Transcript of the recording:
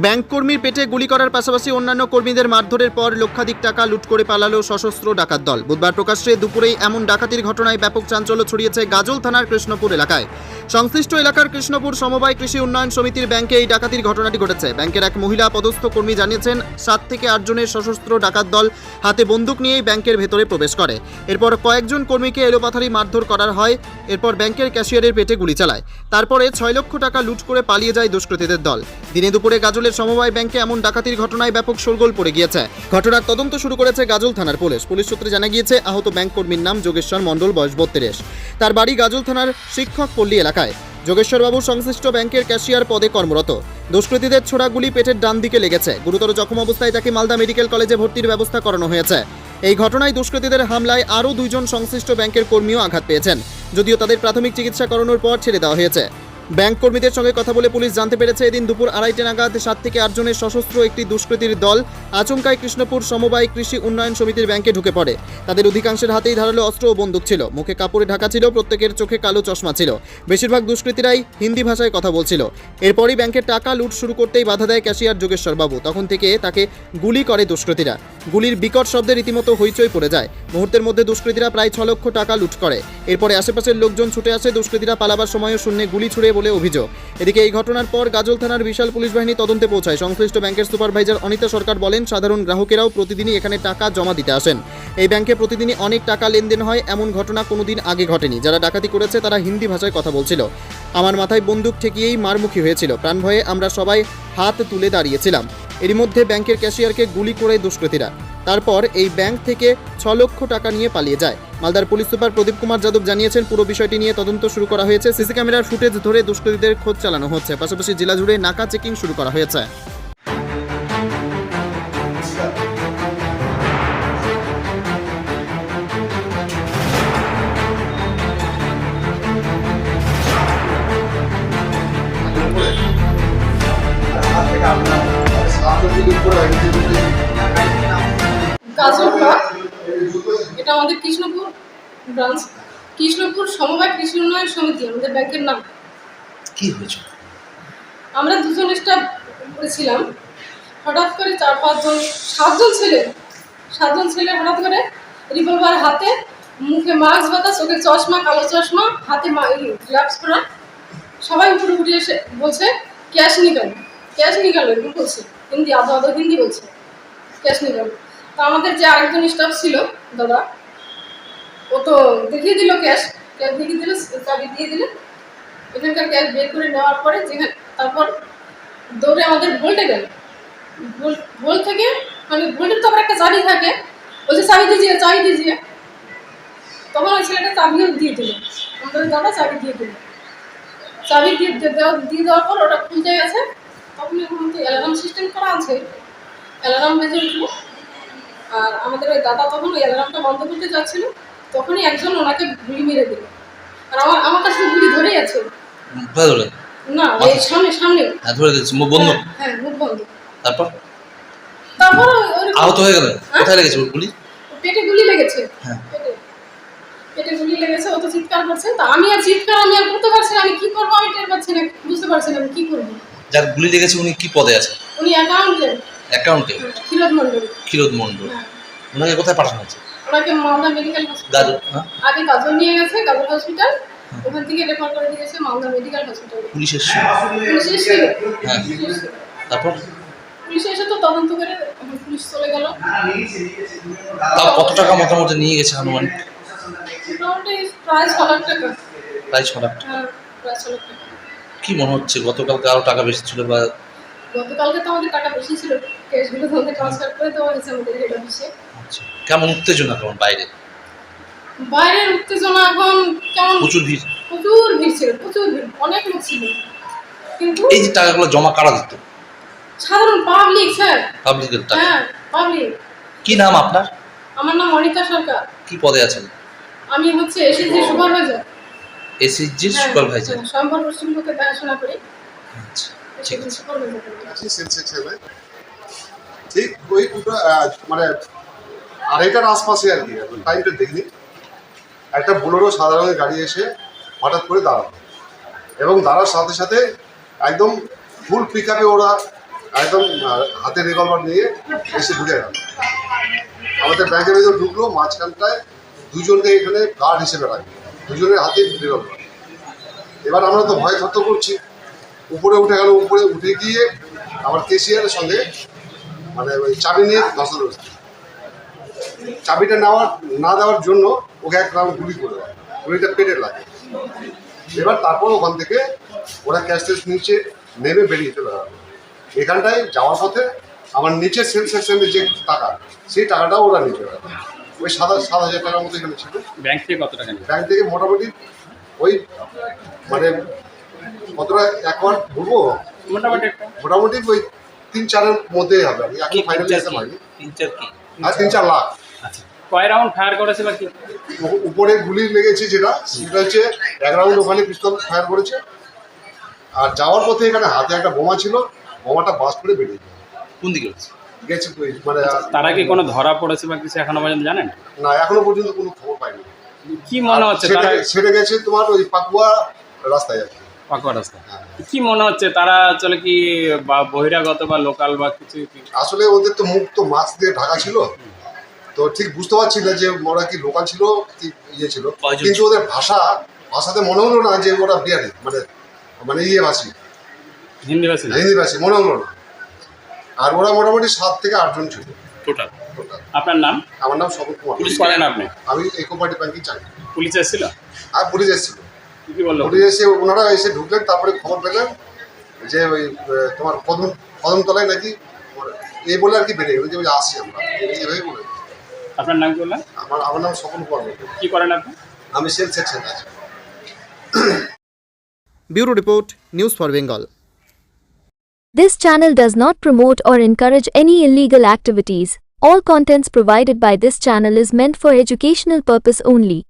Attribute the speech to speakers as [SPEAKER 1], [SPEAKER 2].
[SPEAKER 1] Bank কর্মীর পেটে গুলি করার পাশাপাশি অন্যান্য কর্মীদের মারধরের পর লক্ষাধিক টাকা লুট করে পালালো সশস্ত্র ডাকাত দল। বুধবার প্রকাশ্যে দুপুরেই এমন ডাকাতির ঘটনায় ব্যাপক চাঞ্চল্য ছড়িয়েছে গাজল থানার কৃষ্ণপুর এলাকায়। সংশ্লিষ্ট এলাকার কৃষ্ণপুর সমবায় কৃষি উন্নয়ন সমিতির ব্যাংকে এই ডাকাতির ঘটনাটি ঘটেছে। ব্যাংকের এক মহিলা পদস্থ কর্মী জানিয়েছেন, সাত থেকে আটজনের সশস্ত্র ডাকাত দল হাতে বন্দুক নিয়েই ব্যাংকের ভেতরে প্রবেশ করে। এরপর কয়েকজন কর্মীকে এলোপাথারি মারধর করার হয়, এরপর ব্যাংকের ক্যাশিয়ারের পেটে গুলি চালায়। তারপরে ছয় লক্ষ টাকা লুট করে পালিয়ে যায় দুষ্কৃতীদের দল। দিনে দুপুরে গাজলের সমবায় ব্যাংকে এমন ডাকাতির ঘটনায় ব্যাপক শোরগোল পড়ে গিয়েছে। ঘটনার তদন্ত শুরু করেছে গাজল থানার পুলিশ। পুলিশ সূত্রে জানা গিয়েছে, আহত ব্যাংক কর্মীর নাম যোগেশ্বর মণ্ডল, বয়স বত্রিশ। তার বাড়ি গাজল থানার শিক্ষক পল্লী এলাকায়। যোগেশ্বরবাবু সংশ্লিষ্ট ব্যাংকের ক্যাশিয়ার পদে কর্মরত। দুষ্কৃতীদের ছোড়া গুলি পেটের ডান দিকে লেগেছে। গুরুতর জখম অবস্থায় তাকে মালদা মেডিকেল কলেজে ভর্তির ব্যবস্থা করানো হয়েছে। এই ঘটনায় দুষ্কৃতীদের হামলায় আরও দুইজন সংশ্লিষ্ট ব্যাংকের কর্মীও আঘাত পেয়েছেন। যদিও তাদের প্রাথমিক চিকিৎসা করানোর পর ছেড়ে দেওয়া হয়েছে। ব্যাংক কর্মীদের সঙ্গে কথা বলে পুলিশ জানতে পেরেছে, এদিন দুপুর আড়াইটে নাগাদ সাত থেকে আটজনের সশস্ত্র একটি দুষ্কৃতীর দল আচমকায় কৃষ্ণপুর সমবায় কৃষি উন্নয়ন সমিতির ব্যাংকে ঢুকে পড়ে। তাদের অধিকাংশের হাতেই ধারালো অস্ত্র ও বন্দুক ছিল। মুখে কাপড়ে ঢাকা ছিল, প্রত্যেকের চোখে কালো চশমা ছিল। বেশিরভাগ দুষ্কৃতীরাই হিন্দি ভাষায় কথা বলছিল। এরপরই ব্যাংকের টাকা লুট শুরু করতেই বাধা দেয় ক্যাশিয়ার যোগেশ্বর বাবু। তখন থেকে তাকে গুলি করে দুষ্কৃতীরা। গুলির বিকট শব্দে রীতিমতো হইচই পড়ে যায়। মুহূর্তের মধ্যে দুষ্কৃতীরা প্রায় ছ লক্ষ টাকা লুট করে। এরপরে আশেপাশের লোকজন ছুটে আসে, দুষ্কৃতীরা পালাবার সময়ও শূন্যে গুলি ছুড়ে বলে অভিযোগ। এদিকে এই ঘটনার পর গাজল থানার বিশাল পুলিশ বাহিনী তদন্তে পৌঁছায়। সংশ্লিষ্ট ব্যাংকের সুপারভাইজার অনিতা সরকার বলেন, সাধারণ গ্রাহকেরাও প্রতিদিনই এখানে টাকা জমা দিতে আসেন। এই ব্যাংকে প্রতিদিনই অনেক টাকা লেনদেন হয়। এমন ঘটনা কোনোদিন আগে ঘটেনি। যারা ডাকাতি করেছে, তারা হিন্দি ভাষায় কথা বলছিল। আমার মাথায় বন্দুক ঠেকিয়েই মারমুখী হয়েছিল। প্রাণ ভয়ে আমরা সবাই হাত তুলে দাঁড়িয়েছিলাম। এরই মধ্যে ব্যাংকের ক্যাশিয়ারকে গুলি করে দুষ্কৃতীরা। তারপর এই ব্যাংক থেকে ছ লক্ষ টাকা নিয়ে পালিয়ে যায়। মালদার পুলিশ সুপার প্রদীপ কুমার যাদব জানিয়েছেন, পুরো বিষয়টি নিয়ে তদন্ত শুরু করা হয়েছে। সিসি ক্যামেরার ফুটেজ ধরে দুষ্কৃতীদের খোঁজ চালানো হচ্ছে। পাশাপাশি জেলা জুড়ে নাকা চেকিং শুরু করা হয়েছে।
[SPEAKER 2] আমাদের কৃষ্ণপুর ব্রাঞ্চ কৃষ্ণপুর সমবায় কৃষি উন্নয়ন সমিতি আমাদের ব্যাংকের নাম।
[SPEAKER 3] কি হয়েছে?
[SPEAKER 2] আমরা দুজন স্টাফ করেছিলাম। হঠাৎ করে চার পাঁচজন সাতজন ছেলে সাতজন ছেলে হঠাৎ করে রিভলভার হাতে মুখে মাস্ক বাঁধা চোখে চশমা কালো চশমা হাতে গ্লাভস পরা। সবাই উপরে উঠে এসে বলছে ক্যাশ নিকাল ক্যাশ নিকাল এরকম বলছে। হিন্দি আদো আদো হিন্দি বলছে ক্যাশ নিকাল তো আমাদের যে আরেকজন স্টাফ ছিল দাদা ও তো দেখিয়ে দিল ক্যাশ ক্যাশ দেখিয়ে দিল চাবি দিয়ে দিলে। এখানকার ক্যাশ বের করে নেওয়ার পরে যেখানে, তারপর দৌড়ে আমাদের ভোল্টে গেল ভোল থেকে মানে ভোল্টের তো একটা চাবি থাকে। বলছে চাবি দিজিয়ে চাবি দিজিয়ে তখন ওই ছেলেটা চাবিও দিয়ে দিল। আমাদের দাদা চাবি দিয়ে দিল। চাবি দিয়ে দেওয়া দিয়ে দেওয়ার পর ওটা খুলতে গেছে। তখন এখন তো অ্যালার্ম সিস্টেম করা আছে। অ্যালার্ম বেজে উঠল। আর আমাদের ওই দাদা তখন ওই অ্যালার্মটা বন্ধ করতে যাচ্ছিল। তখনই একজন ওনাকে গুলি মেরে দিল। আর আমার আমার কাছে গুলি ধরেই আছে।
[SPEAKER 3] ধরে
[SPEAKER 2] না এই সামনে সামনে
[SPEAKER 3] হ্যাঁ ধরে দিয়েছে মুখ বন্ধ?
[SPEAKER 2] হ্যাঁ, হ্যাঁ মুখ বন্ধ।
[SPEAKER 3] তারপর?
[SPEAKER 2] তারপর
[SPEAKER 3] আহত হয়ে গেলেন কোথায় লেগেছে গুলি?
[SPEAKER 2] পেটে গুলি লেগেছে।
[SPEAKER 3] হ্যাঁ।
[SPEAKER 2] পেটে। পেটে গুলি লেগেছে ও তো চিৎকার করছে। তা আমি আর চিৎকার আমি আর করতে পারছি না। আমি কি করব? আমি টের পাচ্ছি না বুঝতে পারছি না আমি কি করব।
[SPEAKER 3] যার গুলি লেগেছে উনি কি পদে আছে?
[SPEAKER 2] উনি অ্যাকাউন্টেন্ট
[SPEAKER 3] অ্যাকাউন্টে
[SPEAKER 2] ক্ষীরোদ মন্ডল
[SPEAKER 3] ক্ষীরোদ মণ্ডল
[SPEAKER 2] হ্যাঁ।
[SPEAKER 3] ওনাকে কোথায় পাঠানো হয়েছে?
[SPEAKER 2] ওনাকে মালদা মেডিকেল হসপিটাল
[SPEAKER 3] হ্যাঁ?
[SPEAKER 2] আগে গাজল নিয়ে গেছে গাজল হসপিটাল ওখান থেকে রেফার করে দিয়েছে মালদা মেডিকেল হসপিটাল
[SPEAKER 3] পুলিশ এসছে।
[SPEAKER 2] পুলিশ এসেছিল?
[SPEAKER 3] হ্যাঁ। তারপর?
[SPEAKER 2] পুলিশ এসে তো তদন্ত করে পুলিশ চলে গেল।
[SPEAKER 3] তাও কত টাকা মোটামুটি নিয়ে গেছে আনুমানিক
[SPEAKER 2] প্রায় ছ লাখ টাকা।
[SPEAKER 3] প্রায় ছ লাখ টাকা।
[SPEAKER 2] হ্যাঁ প্রায় ছ লাখ টাকা।
[SPEAKER 3] কি মনে হচ্ছে গতকালকে আরও টাকা বেশি ছিল বা
[SPEAKER 2] গতকালকে তো আমাদের কাটা বেশি ছিল ক্যাশগুলো তো আমাদের ট্রান্সফার করে দেওয়া হয়েছে আমাদের হেড অফিসে
[SPEAKER 3] আচ্ছা কেমন উত্তেজনা কেমন বাইরে?
[SPEAKER 2] বাইরের উত্তেজনা এখন কেমন?
[SPEAKER 3] প্রচুর ভিড়।
[SPEAKER 2] প্রচুর ভিড় ছিল প্রচুর ভিড় অনেক লোক ছিল। কিন্তু
[SPEAKER 3] এই যে টাকাগুলো জমা কারা দিত?
[SPEAKER 2] সাধারণ পাবলিক স্যার
[SPEAKER 3] পাবলিকের টাকা।
[SPEAKER 2] হ্যাঁ পাবলিক
[SPEAKER 3] কি নাম আপনার?
[SPEAKER 2] আমার নাম অনিতা সরকার।
[SPEAKER 3] কি পদে আছেন?
[SPEAKER 2] আমি হচ্ছে এসএসজি সুপারভাইজার
[SPEAKER 3] এসএসজির সুপারভাইজার
[SPEAKER 2] সম্পর পশ্চিমবঙ্গে দেখাশোনা করি।
[SPEAKER 3] আচ্ছা। ঠিক
[SPEAKER 4] আছি। সেন্সেক্স ঠিক ওই দুটো মানে আড়াইটার আশপাশে আর কি টাইমটা দেখিনি একটা বোলেরো সাদা রঙের গাড়ি এসে হঠাৎ করে দাঁড়াল। এবং দাঁড়ার সাথে সাথে একদম ফুল পিক আপে ওরা একদম হাতে রিভলভার নিয়ে এসে ঢুকে গেল। আমাদের ব্যাংকের ভিতরে ঢুকলো, মাঝখানটায় দুজনকে এখানে গার্ড হিসেবে রাখবে দুজনের হাতে রিভলভার এবার আমরা তো ভয় থরথর করছি। উপরে উঠে গেল উপরে উঠে গিয়ে আমার কেসিয়ারের সঙ্গে মানে ওই চাবি নিয়ে ধসাধর চাবিটা নেওয়ার না দেওয়ার জন্য ওকে এক রাউন্ড গুলি করে দেয়। গুলিটা পেটে লাগে। এবার তারপর ওখান থেকে ওরা ক্যাশ টেস নিচে নেমে বেরিয়ে চলে গেল। এখানটায় যাওয়ার পথে আমার নিচের সেল সেকশনের যে টাকা সেই টাকাটাও ওরা নিয়ে চলে গেল। ওই সাত সাত হাজার টাকার মতো এখানে ছিল।
[SPEAKER 5] ব্যাংক থেকে কত টাকা
[SPEAKER 4] ব্যাংক থেকে মোটামুটি ওই মানে কতটা একবার বলব?
[SPEAKER 5] মোটামুটি
[SPEAKER 4] মোটামুটি ওই তিন চারের মধ্যেই হবে। আমি এখন ফাইনাল হিসাব হয়নি।
[SPEAKER 3] তিন চার কি?
[SPEAKER 4] আর তিন চার লাখ।
[SPEAKER 5] আচ্ছা। কয় রাউন্ড ফায়ার করেছে বা কি?
[SPEAKER 4] উপরে গুলি লেগেছে যেটা সেটা হচ্ছে এক রাউন্ড ওখানে পিস্তল ফায়ার করেছে। আর যাওয়ার পথে এখানে হাতে একটা বোমা ছিল বোমাটা বাস করে বেরিয়ে গেছে।
[SPEAKER 3] কোন দিকে
[SPEAKER 4] গেছে মানে
[SPEAKER 5] তারা কি কোনো ধরা পড়েছে বা কিছু এখনও পর্যন্ত জানেন?
[SPEAKER 4] না এখনও পর্যন্ত কোনো খবর পাইনি।
[SPEAKER 5] কি মনে হচ্ছে
[SPEAKER 4] সেটা সেটা গেছে তোমার ওই পাকুয়া রাস্তায় আর কি।
[SPEAKER 5] পাকুয়া রাস্তা। কি মনে হচ্ছে? তারা চলে কি বা বহিরাগত বা লোকাল বা কিছু
[SPEAKER 4] আসলে ওদের তো মুখ তো মাস্ক দিয়ে ঢাকা ছিল। তো ঠিক বুঝতে পারছি না যে ওরা কি লোকাল ছিল কি ইয়ে ছিল। কিন্তু ওদের ভাষা ভাষাতে মনে হলো না যে ওরা বিহারি মানে মানে ইয়ে ভাষী
[SPEAKER 5] হিন্দি ভাষী না?
[SPEAKER 4] হিন্দি ভাষী মনে হলো না। আর ওরা মোটামুটি সাত থেকে আটজন ছিল।
[SPEAKER 3] টোটাল।
[SPEAKER 5] আপনার নাম?
[SPEAKER 4] আমার নাম শপথ কুমার।
[SPEAKER 5] পুলিশ করেন আপনি?
[SPEAKER 4] আমি ইকো পার্টি ব্যাংকে চাকরি। করি।
[SPEAKER 5] পুলিশ এসেছিল?
[SPEAKER 4] আর পুলিশ এসেছিল।
[SPEAKER 5] কি বলল
[SPEAKER 4] পুলিশ এসে ওনারা এসে ঢুকলেন তারপরে খবর পেলেন যে ওই আহ, তোমার কদম কদমতলায় নাকি তোমার- এই বলে আর কি বেরিয়ে গেল যে ওই আসছি আমরা এইভাবে বলে
[SPEAKER 5] আপনার নাম কি বললেন
[SPEAKER 4] আমার আমার নাম স্বপন কুমার মণ্ডল।
[SPEAKER 5] কি করেন আপনি
[SPEAKER 4] আমি সেল সেকশন আছি
[SPEAKER 1] bureau report news for Bengal
[SPEAKER 6] This channel does not promote or encourage any illegal activities. All contents provided by this channel is meant for educational purpose only.